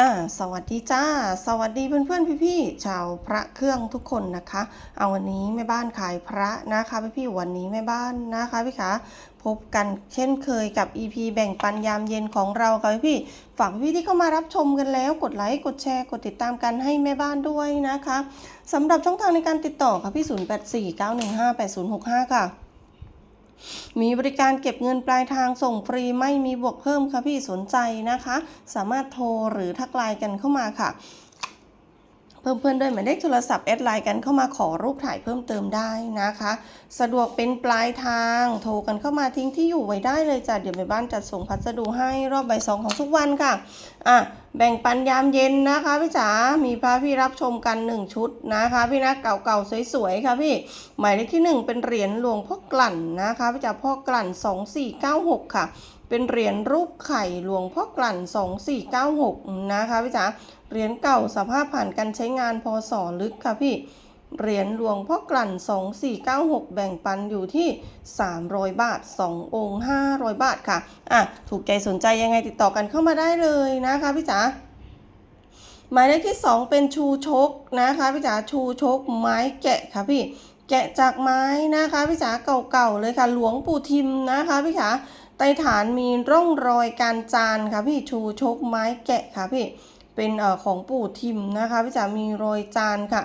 อ่าสวัสดีจ้า สวัสดีเพื่อนๆพี่ๆชาวพระเครื่องทุกคนนะคะ เอาวันนี้แม่บ้านขายพระนะคะพี่ๆวันนี้แม่บ้านนะคะพี่คะพบกันเช่นเคยกับ EP แบ่งปันยามเย็นของเราค่ะพี่ๆฝากพี่ๆที่เข้ามารับชมกันแล้ว กดไลค์กดแชร์กดติดตามกันให้แม่บ้านด้วยนะคะสำหรับช่องทางในการติดต่อค่ะพี่ 0849158065 ค่ะ มีบริการเก็บเงินปลายทางส่งฟรีไม่มีบวกเพิ่มค่ะพี่สนใจนะคะ สามารถโทรหรือทักไลน์กันเข้ามาค่ะ เพิ่มเพื่อนด้วยหมายเลขโทรศัพท์แอดไลน์กันเข้ามาขอรูปถ่ายเพิ่มเติมได้นะคะ สะดวกเป็นปลายทาง โทรกันเข้ามาทิ้งที่อยู่ไว้ได้เลยจ้ะเดี๋ยวแม่บ้านจัดส่งพัสดุให้รอบใบสองของทุกวันค่ะอะแบ่งปันยามเย็นนะคะพี่จ๋า มีพระพี่รับชมกัน 1 ชุดนะคะ พี่นะเก่าๆสวยๆค่ะพี่ หมายเลขที่ 1 เป็นเหรียญหลวงพ่อกลั่นนะคะพี่จ๋าพ่อกลั่น 2496 ค่ะ เป็นเหรียญรูปไข่หลวงพ่อกลั่น 2496 นะคะพี่จ๋า เหรียญเก่าสภาพผ่านการใช้งานพศลึกค่ะพี่ เหรียญหลวงพ่อกลั่น 2496 แบ่งปันอยู่ที่ 300 บาท 2 องค์ 500 บาทค่ะ อะ ถูกใจสนใจยังไงติดต่อกันเข้ามาได้เลยนะคะพี่จ๋าหมายเลขที่ 2 เป็นชูชกนะคะพี่จ๋าชูชกไม้แกะค่ะพี่แกะจากไม้นะคะพี่จ๋าเก่าๆเลยค่ะหลวงปู่ทิมนะคะพี่จ๋า ใต้ฐานมีร่องรอยการจานค่ะพี่ชูชกไม้แกะค่ะพี่เป็นเอ่อของปู่ทิมนะคะพี่จ๋ามีรอยจานค่ะ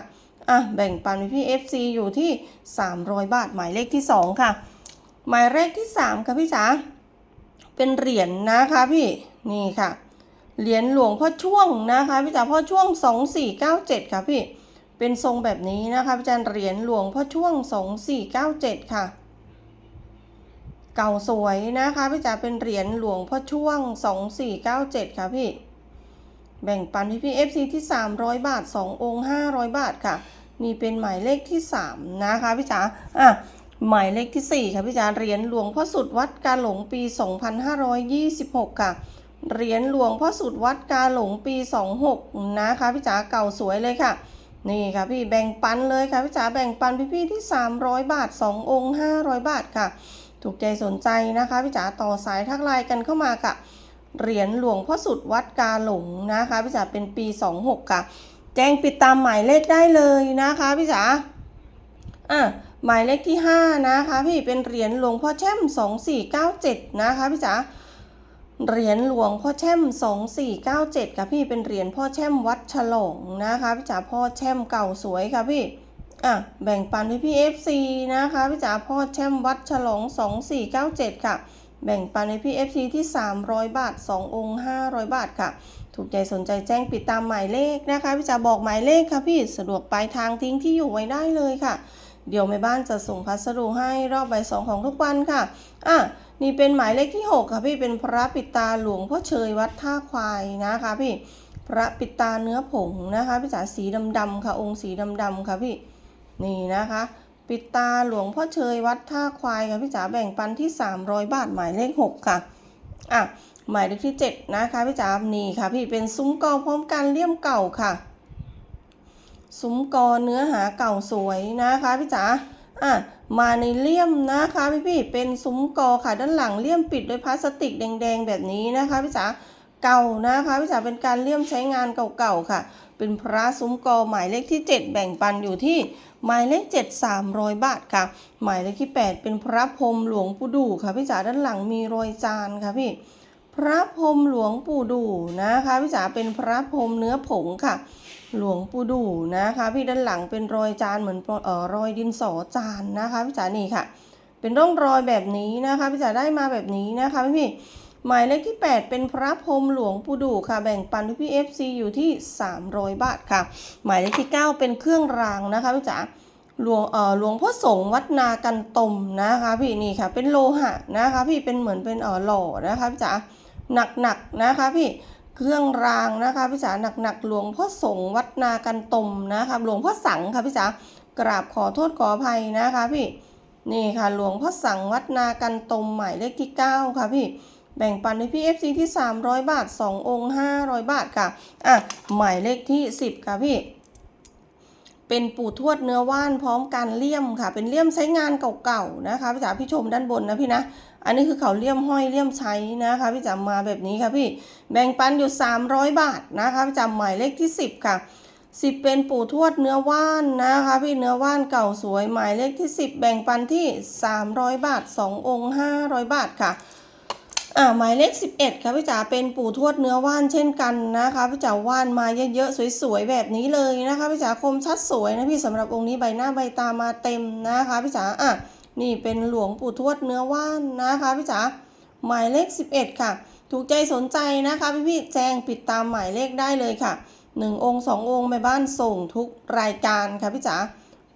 อะแบ่งปันพี่ FC อยู่ที่ 300 บาทหมายเลขที่ 2 ค่ะ หมายเลขที่ 3 ค่ะพี่จ๋าเป็นเหรียญนะคะพี่นี่ค่ะเหรียญหลวงพ่อช่วงนะคะพี่จ๋าพ่อช่วง 2497 ค่ะพี่เป็นทรงแบบนี้นะคะพี่จ๋าเหรียญหลวงพ่อช่วง 2497 ค่ะ เก่าสวยนะคะพี่จ๋าเป็นเหรียญหลวงพ่อช่วง 2497 ค่ะพี่ แบ่งปันพี่พี่ FC ที่ 300 บาท 2 องค์ 500 บาทค่ะ นี่เป็นหมายเลขที่ 3 นะคะพี่จ๋าอะหมายเลขที่ 4 ค่ะพี่จ๋าเหรียญหลวงพ่อสุดวัดกาหลงปี 2526 ค่ะเหรียญหลวงพ่อสุดวัดกาหลงปี 26 นะคะพี่จ๋าเก่าสวยเลยค่ะ นี่ค่ะพี่แบ่งปันเลยค่ะพี่จ๋าแบ่งปันพี่พี่ๆที่ 300 บาท 2 องค์ 500 บาทค่ะ ถูกใจสนใจนะคะพี่จ๋าต่อสายทักไลน์กันเข้ามาค่ะเหรียญหลวงพ่อสุดวัดกาหลงนะคะพี่จ๋าเป็นปี 26 ค่ะ แจ้งปิดตามหมายเลขได้เลยนะคะพี่จ๋าอะหมายเลขที่ 5 นะคะ พี่เป็นเหรียญหลวงพ่อแช่ม 2497 นะคะพี่จ๋าเหรียญหลวงพ่อแช่ม 2497 ค่ะพี่เป็นเหรียญพ่อแช่มวัดฉลองนะคะพี่จ๋าพ่อแช่มเก่าสวยค่ะพี่ อะแบ่งปันให้พี่ FC นะคะพี่จ๋าพ่อแช่มวัดฉลอง 2497 ค่ะ แบ่งปันให้พี่ FC ที่ 300 บาท 2 องค์ 500 บาทค่ะ ถูกใจสนใจแจ้งปิดตามหมายเลขนะคะพี่จ๋าบอกหมายเลขค่ะพี่สะดวกปลายทางทิ้งที่อยู่ไว้ได้เลยค่ะ เดี๋ยวแม่บ้านจะส่งพัสดุให้รอบใบสองของทุกวันค่ะอะนี่เป็นหมายเลขที่ 6 ค่ะพี่เป็นพระปิดตาหลวงพ่อเชยวัดท่าควายนะคะพี่พระปิดตาเนื้อผงนะคะพี่จ๋าสีดำๆค่ะองค์สีดำๆค่ะพี่ นี่นะคะ ปิดตาหลวงพ่อเชยวัดท่าควายค่ะพี่จ๋าแบ่งปันที่ 300 บาทหมายเลข 6 ค่ะอะหมายเลขที่ 7 นะคะพี่จ๋านี่ค่ะ พี่เป็นซุ้มกอพร้อมกันเลี่ยมเก่าค่ะ ซุ้มกอเนื้อหาเก่าสวยนะคะพี่จ๋าอะมาในเลี่ยมนะคะพี่พี่เป็นซุ้มกอค่ะด้านหลังเลี่ยมปิดด้วยพลาสติกแดงๆแบบนี้นะคะพี่จ๋าเก่านะคะพี่จ๋าเป็นการเลี่ยมใช้งานเก่าๆค่ะ เป็นพระซุ้มกอหมายเลขที่ 7 แบ่งปันอยู่ที่หมายเลข 7 300 บาทค่ะ หมายเลขที่ 8 เป็นพระพรมหลวงปู่ดูค่ะพี่จ๋าด้านหลังมีรอยจานค่ะพี่ พระพรมหลวงปู่ดูนะคะพี่จ๋าเป็นพระพรมเนื้อผงค่ะ หลวงปู่ดูนะคะ พี่ด้านหลังเป็นรอยจานเหมือนเอ่อรอยดินสอจานนะคะพี่จ๋านี่ค่ะ เป็นร่องรอยแบบนี้นะคะพี่จ๋าได้มาแบบนี้นะคะพี่พี่ หมายเลขที่ 8 เป็นพระพรมหลวงปู่ดูค่ะ แบ่งปันพี่ FC อยู่ที่ 300 บาทค่ะ หมายเลขที่ 9 เป็นเครื่องรางนะคะพี่จ๋าหลวงเอ่อหลวงพ่อสงฆ์วัดนากันตมนะคะพี่นี่ค่ะ เป็นโลหะนะคะพี่เป็นเหมือนเป็นเอ่อหล่อนะคะพี่จ๋าหนักๆนะคะพี่เครื่องรางนะคะพี่จ๋าหนักๆหลวงพ่อสงฆ์วัดนากันตมนะคะหลวงพ่อสังค่ะพี่จ๋ากราบขอโทษขออภัยนะคะพี่นี่ค่ะหลวงพ่อสังวัดนากันตมหมายเลขที่ 9 ค่ะพี่ แบ่งปันให้พี่ FC ที่ 300 บาท 2 องค์ 500 บาทค่ะ อะ หมายเลขที่ 10 ค่ะพี่ เป็นปู่ทวดเนื้อว่านพร้อมการเลี่ยมค่ะ เป็นเลี่ยมใช้งานเก่าๆนะคะพี่จ๋าพี่ชมด้านบนนะพี่นะ อันนี้คือเขาเลี่ยมห้อยเลี่ยมใช้นะคะพี่จ๋ามาแบบนี้ค่ะพี่ แบ่งปันอยู่ 300 บาทนะคะพี่จ๋าหมายเลขที่ 10 ค่ะ10เป็นปู่ทวดเนื้อว่านนะคะพี่เนื้อว่านเก่าสวยหมายเลขที่ 10 แบ่งปันที่ 300 บาท 2 องค์ 500 บาทค่ะ อ่าหมายเลข 11ค่ะพี่จ๋าเป็นปู่ทวดเนื้อว่านเช่นกันนะคะพี่จ๋าว่านมาเยอะๆสวยๆแบบนี้เลยนะคะพี่จ๋าคมชัดสวยนะพี่สำหรับองค์นี้ใบหน้าใบตามาเต็มนะคะพี่จ๋าอะนี่เป็นหลวงปู่ทวดเนื้อว่านนะคะพี่จ๋าหมายเลข 11 ค่ะ ถูกใจสนใจนะคะพี่พี่แจ้งปิดตามหมายเลขได้เลยค่ะ 1 องค์ 2 องค์แม่บ้านส่งทุกรายการค่ะพี่จ๋า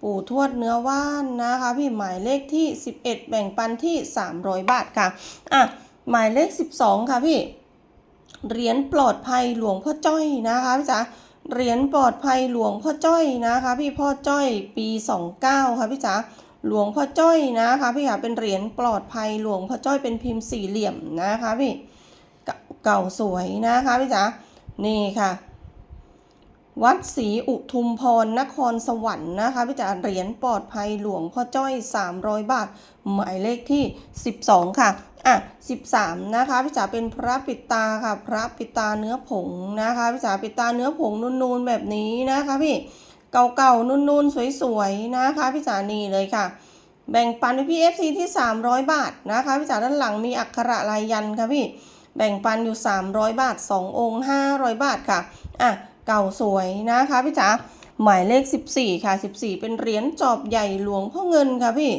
ปู่ทวดเนื้อว่านนะคะ พี่หมายเลขที่ 11 แบ่งปันที่ 300 บาทค่ะอะ หมายเลข 12 ค่ะพี่ เหรียญปลอดภัยหลวงพ่อจ้อยนะคะพี่จ๋าเหรียญปลอดภัยหลวงพ่อจ้อยนะคะ พี่พ่อจ้อยปี 29 ค่ะพี่จ๋าหลวงพ่อจ้อยนะคะพี่ค่ะเป็นเหรียญปลอดภัยหลวงพ่อจ้อยเป็นพิมพ์สี่เหลี่ยมนะคะพี่เก่าสวยนะคะพี่จ๋านี่ค่ะ วัดศรีอุทุมพรนครสวรรค์นะคะพี่จ๋าเหรียญปลอดภัยหลวงพ่อจ้อย 300 บาท หมายเลขที่ 12 ค่ะ อะ13 นะคะพี่จ๋าเป็นพระปิดตาค่ะ พระปิดตาเนื้อผงนะคะพี่จ๋าปิดตาเนื้อผงนูนๆแบบนี้นะคะพี่เก่าๆนูนๆสวยๆนะคะพี่จ๋านี่เลยค่ะ แบ่งปันพี่ FC ที่ 300 บาทนะคะพี่จ๋าด้านหลังมีอักขระลายยันค่ะพี่แบ่งปันอยู่ 300 บาท 2 องค์ 500 บาทค่ะอะเก่าสวยนะคะพี่จ๋าหมายเลข 14 ค่ะ 14 เป็นเหรียญจอบใหญ่หลวงพ่อเงินค่ะพี่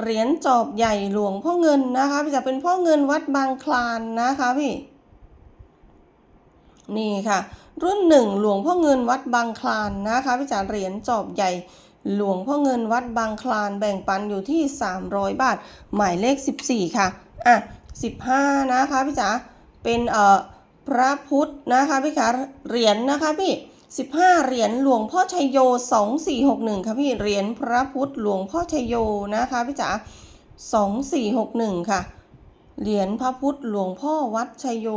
เหรียญจอบใหญ่หลวงพ่อเงินนะคะพี่จ๋าเป็นพ่อเงินวัดบางคลานนะคะพี่นี่ค่ะ รุ่นหนึ่งหลวงพ่อเงินวัดบางคลานนะคะพี่จ๋าเหรียญจอบใหญ่หลวงพ่อเงินวัดบางคลานแบ่งปันอยู่ที่ 300 บาท หมายเลข 14 ค่ะอะ 15 นะคะพี่จ๋าเป็นเอ่อพระพุทธนะคะพี่คะเหรียญนะคะพี่ 15 เหรียญหลวงพ่อชัยโย 2461ค่ะพี่เหรียญพระพุทธหลวงพ่อชัยโยนะคะพี่จ๋า2461 ค่ะ เหรียญพระพุทธหลวงพ่อวัดชัยโย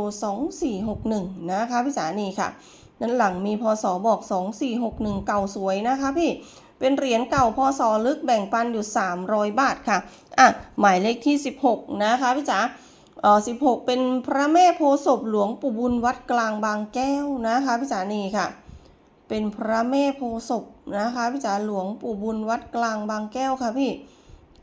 2461 นะคะพี่จ๋านี่ค่ะด้นหลังมีพศบอก 2461 เก่าสวยนะคะพี่เป็นเหรียญเก่าพศลึกแบ่งปันอยู่ 300 บาทค่ะอะหมายเลขที่ 16 นะคะพี่จ๋าเออ16 เป็นพระแม่โพศพหลวงปู่บุญวัดกลางบางแก้วนะคะพี่จ๋านี่ค่ะ เป็นพระแม่โพศพนะคะพี่จ๋าหลวงปู่บุญวัดกลางบางแก้วค่ะพี่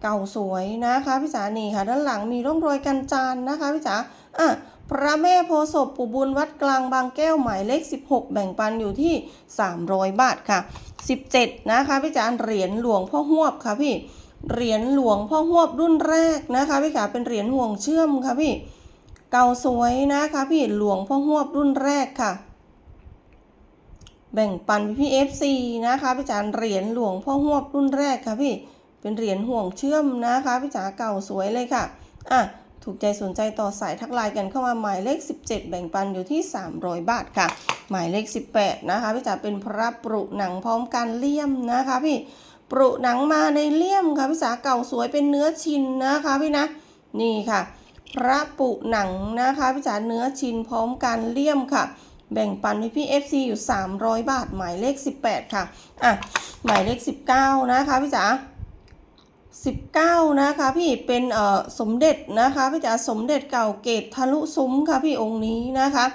เก่าสวยนะคะพี่จ๋านี่ค่ะ ด้านหลังมีร่องรอยกันจานนะคะพี่จ๋าอะพระแม่โพศพปู่บุญวัดกลางบางแก้วหมายเลข 16 แบ่งปันอยู่ที่ 300 บาทค่ะ 17 นะคะพี่จ๋าเหรียญหลวงพ่อหวบค่ะพี่เหรียญหลวงพ่อหวบรุ่นแรกนะคะพี่ขาเป็นเหรียญห่วงเชื่อมค่ะพี่เก่าสวยนะคะพี่หลวงพ่อหวบรุ่นแรกค่ะ แบ่งปันพี่เอฟซีนะคะพี่จ๋าเหรียญหลวงพ่อหวบรุ่นแรกค่ะพี่เป็นเหรียญห่วงเชื่อมนะคะพี่จ๋าเก่าสวยเลยค่ะอะถูกใจสนใจต่อสายทักไลน์กันเข้ามาหมายเลข 17 แบ่งปันอยู่ที่ 300 บาทค่ะ หมายเลข 18 นะคะพี่จ๋าเป็นพระปรุหนังพร้อมการเลี่ยมนะคะพี่ปรุหนังมาในเลี่ยมค่ะพี่สาเก่าสวยเป็นเนื้อชินนะคะพี่นะนี่ค่ะ พระปุหนังนะคะพี่จ๋าเนื้อชินพร้อมการเลี่ยมค่ะ แบ่งปันให้พี่ FC อยู่ 300 บาท หมายเลข 18 ค่ะ อะ หมายเลข 19 นะคะพี่จ๋า19 นะคะพี่เป็นเอ่อสมเด็จนะคะพี่จ๋าสมเด็จเก่าเกตทะลุซุ้มค่ะพี่องค์นี้นะคะ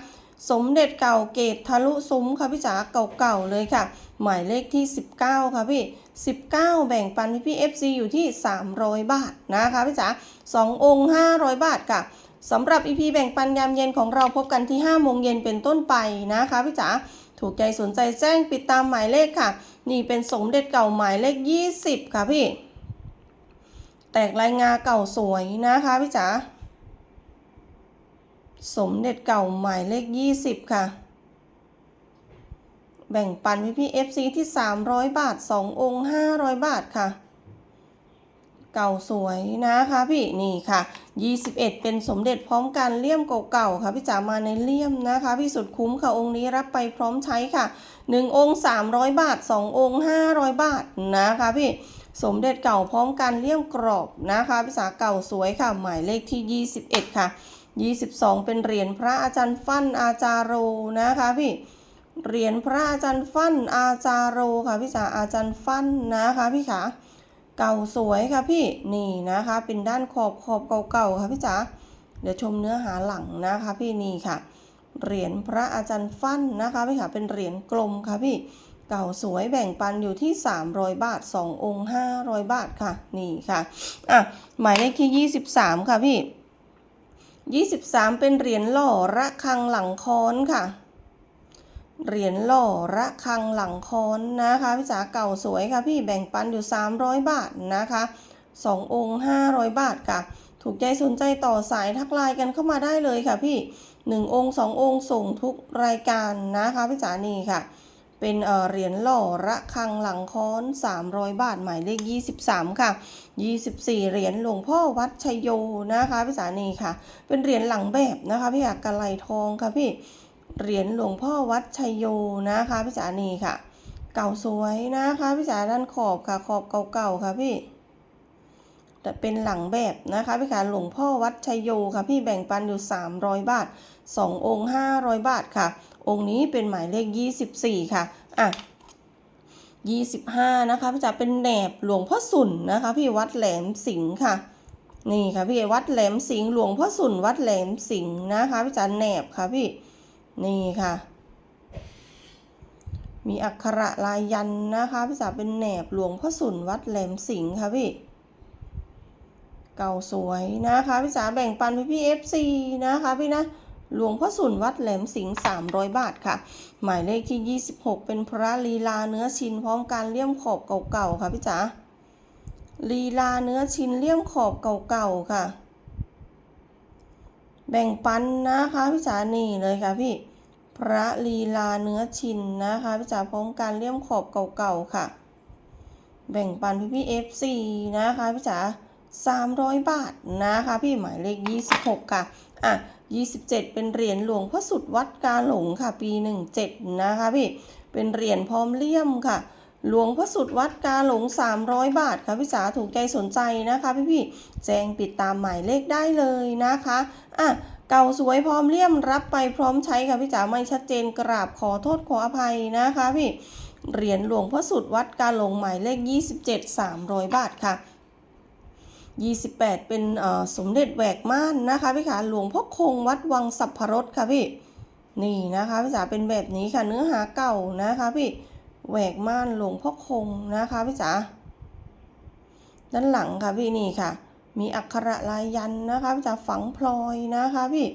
สมเด็จเก่าเกตทะลุซุ้มค่ะพี่จ๋าเก่าๆเลยค่ะ หมายเลขที่ 19 ค่ะพี่ 19 แบ่งปันให้พี่ FC อยู่ที่ 300 บาทนะคะพี่จ๋า2องค์ 500 บาทค่ะ สำหรับ EP แบ่งปันยามเย็นของเราพบกันที่ 5 โมงเย็นเป็นต้นไปนะคะพี่จ๋าถูกใจสนใจแจ้งปิดตามหมายเลขค่ะ นี่เป็นสมเด็จเก่าหมายเลข 20 ค่ะพี่ แตกลายงาเก่าสวยนะคะพี่จ๋าสมเด็จเก่าหมายเลข 20 ค่ะ แบ่งปันพี่พี่ FC ที่ 300 บาท 2 องค์ 500 บาทค่ะ เก่าสวยนะคะพี่นี่ค่ะ 21 เป็นสมเด็จพร้อมกันเลี่ยมเก่าๆค่ะพี่จ๋ามาในเลี่ยมนะคะพี่สุดคุ้มค่ะองค์นี้รับไปพร้อมใช้ค่ะ 1 องค์ 300 บาท 2 องค์ 500 บาทนะคะพี่สมเด็จเก่าพร้อมกันเลี่ยมกรอบนะคะพี่จ๋าเก่าสวยค่ะ หมายเลขที่ 21 ค่ะ 22 เป็นเหรียญพระอาจารย์ฟั่นอาจารโรนะคะพี่เหรียญพระอาจารย์ฟั่นอาจารโรค่ะพี่จ๋าอาจารย์ฟั่นนะคะพี่ขา เก่าสวยค่ะพี่นี่นะคะ เป็นด้านขอบขอบเก่าๆค่ะพี่จ๋าเดี๋ยวชมเนื้อหาหลังนะคะพี่นี่ค่ะ เหรียญพระอาจารย์ฟั่นนะคะพี่ค่ะเป็นเหรียญกลมค่ะพี่เก่าสวยแบ่งปันอยู่ที่ 300 บาท 2 องค์ 500 บาทค่ะ นี่ค่ะอะหมายเลขที่ 23 ค่ะพี่ 23 เป็นเหรียญหล่อระฆังหลังค้อนค่ะ เหรียญหล่อระฆังหลังคอนนะคะพี่จ๋าเก่าสวยค่ะพี่แบ่งปันอยู่ 300 บาทนะคะ2องค์ 500 บาทค่ะ ถูกใจสนใจต่อสายทักไลน์กันเข้ามาได้เลยค่ะพี่ 1 องค์ 2 องค์ส่งทุกรายการนะคะพี่จ๋านี่ค่ะ เป็นเออเหรียญหล่อระฆังหลังค้อน 300 บาท หมายเลข 23 ค่ะ 24 เหรียญหลวงพ่อวัดชัยโยนะคะพี่สานีค่ะ เป็นเหรียญหลังแบบนะคะพี่อากกระไลทองค่ะพี่ เหรียญหลวงพ่อวัดชัยโยนะคะพี่สานีค่ะ เก่าสวยนะคะพี่จ๋าด้านขอบค่ะ ขอบเก่าๆค่ะพี่แต่เป็นหลังแบบนะคะพี่ขาหลวงพ่อวัดชัยโยค่ะพี่แบ่งปันอยู่ 300 บาท 2 องค์ 500 บาทค่ะ องค์นี้เป็นหมายเลข 24 ค่ะอะ25 นะคะพี่จ๋าเป็นแหนบหลวงพ่อสุนนะคะ พี่วัดแหลมสิงห์ค่ะ นี่ค่ะพี่วัดแหลมสิงห์หลวงพ่อสุนวัดแหลมสิงห์นะคะพี่จ๋าแหนบค่ะพี่ นี่ค่ะ มีอักขระลายยันนะคะพี่จ๋าเป็นแหนบหลวงพ่อสุนวัดแหลมสิงห์ค่ะพี่เก่าสวยนะคะพี่จ๋าแบ่งปันพี่พี่เอฟซีนะคะพี่นะหลวงพ่อสุนวัดแหลมสิงห์300 บาทค่ะ หมายเลขที่ 26 เป็นพระลีลาเนื้อชินพร้อมการเลี่ยมขอบเก่าๆค่ะพี่จ๋าลีลาเนื้อชินเลี่ยมขอบเก่าๆค่ะ แบ่งปันนะคะพี่จ๋านี่เลยค่ะพี่ พระลีลาเนื้อชินนะคะพี่จ๋าพร้อมการเลี่ยมขอบเก่าๆค่ะ แบ่งปันพี่พี่เอฟซีนะคะพี่จ๋า300บาทนะคะ พี่หมายเลข26ค่ะ อะ27เป็นเหรียญหลวงพ่อสุดวัดกาหลงค่ะ ปี17นะคะพี่เป็นเหรียญพร้อมเลี่ยมค่ะ หลวงพ่อสุดวัดกาหลง300บาทค่ะพี่จ๋าถูกใจสนใจนะคะ พี่พี่แจ้งติดตามหมายเลขได้เลยนะคะ อะ เก่าสวยพร้อมเลี่ยมรับไปพร้อมใช้ค่ะพี่จ๋าไม่ชัดเจนกราบขอโทษขออภัยนะคะพี่เหรียญหลวงพ่อสุดวัดกาหลงหมายเลข 27 300 บาทค่ะ 28 เป็นสมเด็จแหวกม่านนะคะพี่ขาหลวงพ่อคงวัดวังสัพพรสค่ะพี่นี่นะคะพี่จ๋าเป็นแบบนี้ค่ะเนื้อหาเก่านะคะพี่แหวกม่านหลวงพ่อคงนะคะพี่จ๋าด้านหลังค่ะพี่นี่ค่ะ มีอักขระลายยันนะคะพี่จ๋าฝังพลอยนะคะพี่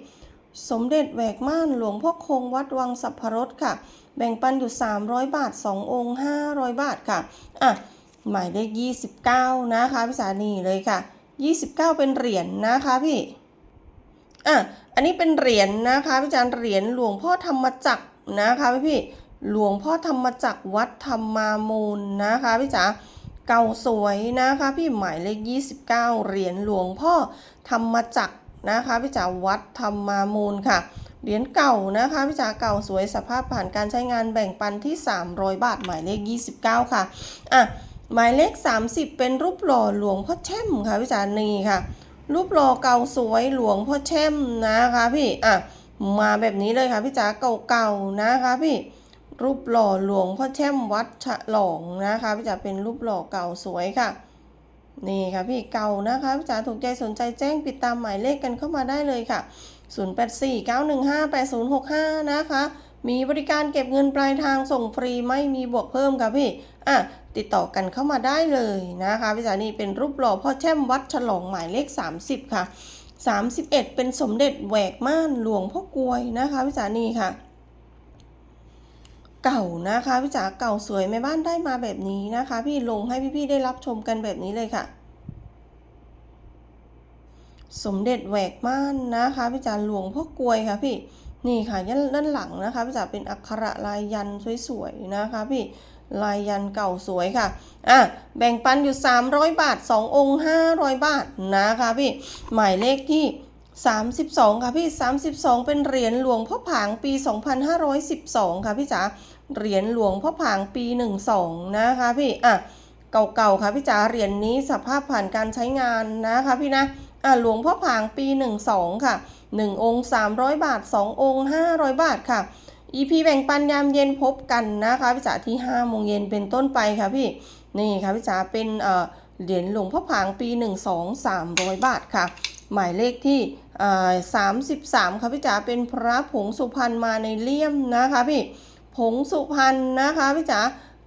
สมเด็จแหวกม่านหลวงพ่อคงวัดวังสัพพรสค่ะ แบ่งปันอยู่ 300 บาท 2 องค์ 500 บาทค่ะอะหมายเลข29 นะคะพี่สานีเลยค่ะ 29 เป็นเหรียญนะคะพี่อะอันนี้เป็นเหรียญนะคะพี่จารย์เหรียญหลวงพ่อธรรมจักรนะคะพี่พี่หลวงพ่อธรรมจักรวัดธรรมามูลนะคะพี่จ๋า เก่าสวยนะคะพี่หมายเลข 29 เหรียญหลวงพ่อธรรมจักรนะคะพี่จ๋าวัดธรรมามูลค่ะเหรียญเก่านะคะพี่จ๋าเก่าสวยสภาพผ่านการใช้งานแบ่งปันที่ 300 บาท หมายเลข 29 ค่ะอะหมายเลข 30 เป็นรูปหล่อหลวงพ่อแช่มค่ะพี่จ๋านี่ค่ะ รูปหล่อเก่าสวยหลวงพ่อแช่มนะคะพี่อะมาแบบนี้เลยค่ะพี่จ๋าเก่าๆนะคะพี่ รูปหล่อหลวงพ่อแช่มวัดฉลองนะคะพี่จ๋าเป็นรูปหล่อเก่าสวยค่ะ นี่ค่ะพี่เก่านะคะพี่จ๋าถูกใจสนใจแจ้งปิดตามหมายเลขกันเข้ามาได้เลยค่ะ 0849158065 นะคะ มีบริการเก็บเงินปลายทางส่งฟรีไม่มีบวกเพิ่มค่ะพี่อะติดต่อกันเข้ามาได้เลยนะคะพี่จ๋านี่เป็นรูปหล่อพ่อแช่มวัดฉลองหมายเลข 30 ค่ะ 31 เป็นสมเด็จแหวกม่านหลวงพ่อกลวยนะคะพี่จ๋านี่ค่ะ เก่านะคะพี่จ๋าเก่าสวยแม่บ้านได้มาแบบนี้นะคะ พี่ลงให้พี่ๆได้รับชมกันแบบนี้เลยค่ะ สมเด็จแหวกม่านนะคะพี่จ๋าหลวงพ่อกลวยค่ะพี่นี่ค่ะยันด้านหลังนะคะพี่จ๋าเป็นอักขระลายยันสวยๆนะคะพี่ลายยันเก่าสวยค่ะ อะ แบ่งปันอยู่ 300 บาท 2 องค์ 500 บาทนะคะพี่ หมายเลขที่ 32 ค่ะพี่ 32 เป็นเหรียญหลวงพ่อผางปี 2512 ค่ะพี่จ๋า เหรียญหลวงพ่อผางปี 12 นะคะพี่อะเก่าๆค่ะพี่จ๋าเหรียญนี้สภาพผ่านการใช้งานนะคะพี่นะอะหลวงพ่อผางปี 12 ค่ะ 1 องค์ 300 บาท 2 องค์ 500 บาทค่ะ EP แบ่งปันยามเย็นพบกันนะคะพี่จ๋าที่5โมงเย็นเป็นต้นไปค่ะพี่นี่ค่ะพี่จ๋าเป็นเอ่อเหรียญหลวงพ่อผางปี 12 300 บาทค่ะ หมายเลขที่อ่า33ค่ะพี่จ๋าเป็นพระผงสุพรรณมาในเลี่ยมนะคะพี่ ผงสุพรรณนะคะพี่จ๋า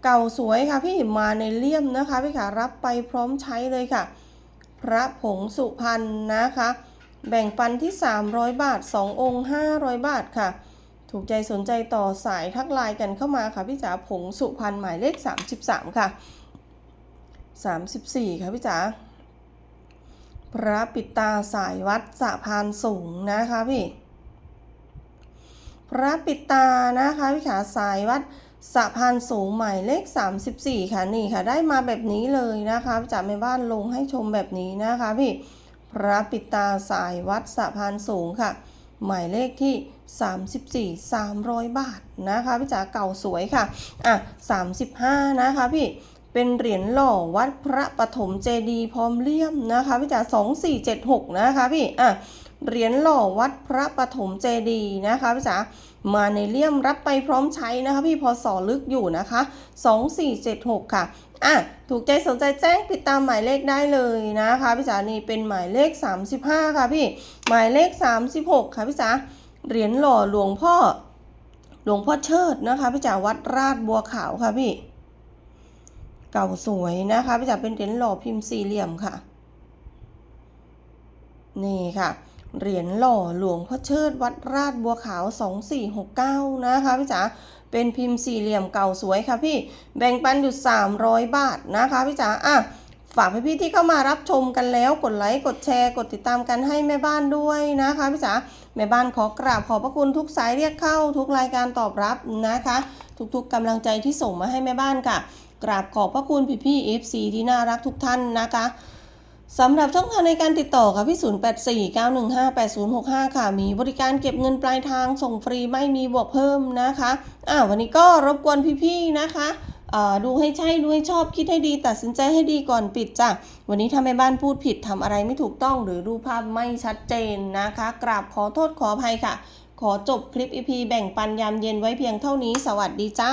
เก่าสวยค่ะพี่มาในเลี่ยมนะคะพี่ขารับไปพร้อมใช้เลยค่ะ พระผงสุพรรณนะคะ แบ่งปันที่ 300 บาท 2 องค์ 500 บาทค่ะ ถูกใจสนใจต่อสายทักไลน์กันเข้ามาค่ะพี่จ๋าผงสุพรรณหมายเลข 33 ค่ะ 34 ค่ะพี่จ๋าพระปิดตาสายวัดสะพานสูงนะคะพี่ พระปิตานะคะพี่ขาสายวัดสะพานสูงหมายเลข 34 ค่ะนี่ค่ะ ได้มาแบบนี้เลยนะคะจากแม่บ้านลงให้ชมแบบนี้นะคะพี่พระปิตาสายวัดสะพานสูงค่ะ หมายเลขที่ 34 300 บาทนะคะพี่จ๋าเก่าสวยค่ะอะ 35 นะคะพี่เป็นเหรียญหล่อวัดพระปฐมเจดีย์พร้อมเลี่ยมนะคะพี่จ๋า2476 นะคะพี่อะ เหรียญหล่อวัดพระปฐมเจดีนะคะพี่จ๋ามาในเลี่ยมรับไปพร้อมใช้นะคะพี่พอสอลึกอยู่นะคะ 2476 ค่ะอะถูกใจสนใจแจ้งติดตามหมายเลขได้เลยนะคะพี่จ๋านี่เป็นหมายเลข 35 ค่ะพี่ หมายเลข 36 ค่ะพี่จ๋าเหรียญหล่อหลวงพ่อ หลวงพ่อเชิดนะคะพี่จ๋าวัดราชบัวขาวค่ะพี่ เก่าสวยนะคะพี่จ๋าเป็นเหรียญหล่อพิมพ์สี่เหลี่ยมค่ะ นี่ค่ะ เหรียญหล่อหลวงพ่อเชิดวัดราชบัวขาว 2469 นะคะพี่จ๋าเป็นพิมพ์สี่เหลี่ยมเก่าสวยค่ะพี่ แบ่งปันอยู่ 300 บาทนะคะพี่จ๋าอะฝากพี่ๆที่เข้ามารับชมกันแล้วกดไลค์กดแชร์ กดติดตามกันให้แม่บ้านด้วยนะคะพี่จ๋าแม่บ้านขอกราบขอบพระคุณทุกสายเรียกเข้า ทุกรายการตอบรับนะคะ ทุกๆกำลังใจที่ส่งมาให้แม่บ้านค่ะ กราบขอบพระคุณพี่ๆ FC ที่น่ารักทุกท่านนะคะ สำหรับช่องทางในการติดต่อค่ะพี่ 0849158065 ค่ะ มีบริการเก็บเงินปลายทางส่งฟรีไม่มีบวกเพิ่มนะคะอ่าวันนี้ก็รบกวนพี่ๆนะคะดูให้ใช่ ดูให้ชอบคิดให้ดี ตัดสินใจให้ดีก่อนปิดจ้ะ วันนี้ถ้าแม่บ้านพูดผิดทำอะไรไม่ถูกต้อง หรือรูปภาพไม่ชัดเจนนะคะ กราบขอโทษขออภัยค่ะ ขอจบคลิป EP แบ่งปันยามเย็นไว้เพียงเท่านี้ สวัสดีจ้า